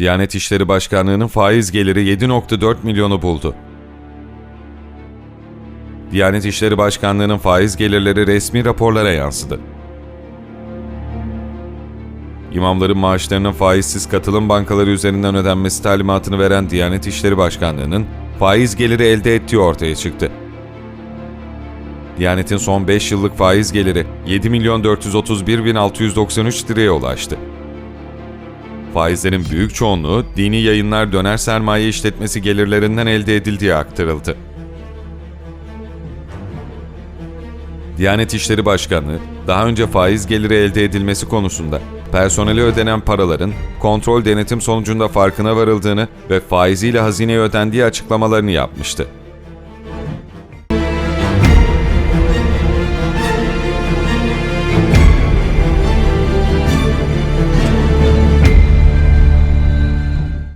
Diyanet İşleri Başkanlığı'nın faiz geliri 7.4 milyonu buldu. Diyanet İşleri Başkanlığı'nın faiz gelirleri resmi raporlara yansıdı. İmamların maaşlarının faizsiz katılım bankaları üzerinden ödenmesi talimatını veren Diyanet İşleri Başkanlığı'nın faiz geliri elde ettiği ortaya çıktı. Diyanet'in son 5 yıllık faiz geliri 7 milyon 431 bin 693 liraya ulaştı. Faizlerin büyük çoğunluğu dini yayınlar döner sermaye işletmesi gelirlerinden elde edildiği aktarıldı. Diyanet İşleri Başkanlığı, daha önce faiz geliri elde edilmesi konusunda personele ödenen paraların kontrol denetim sonucunda farkına varıldığını ve faiziyle hazineye ödendiği açıklamalarını yapmıştı.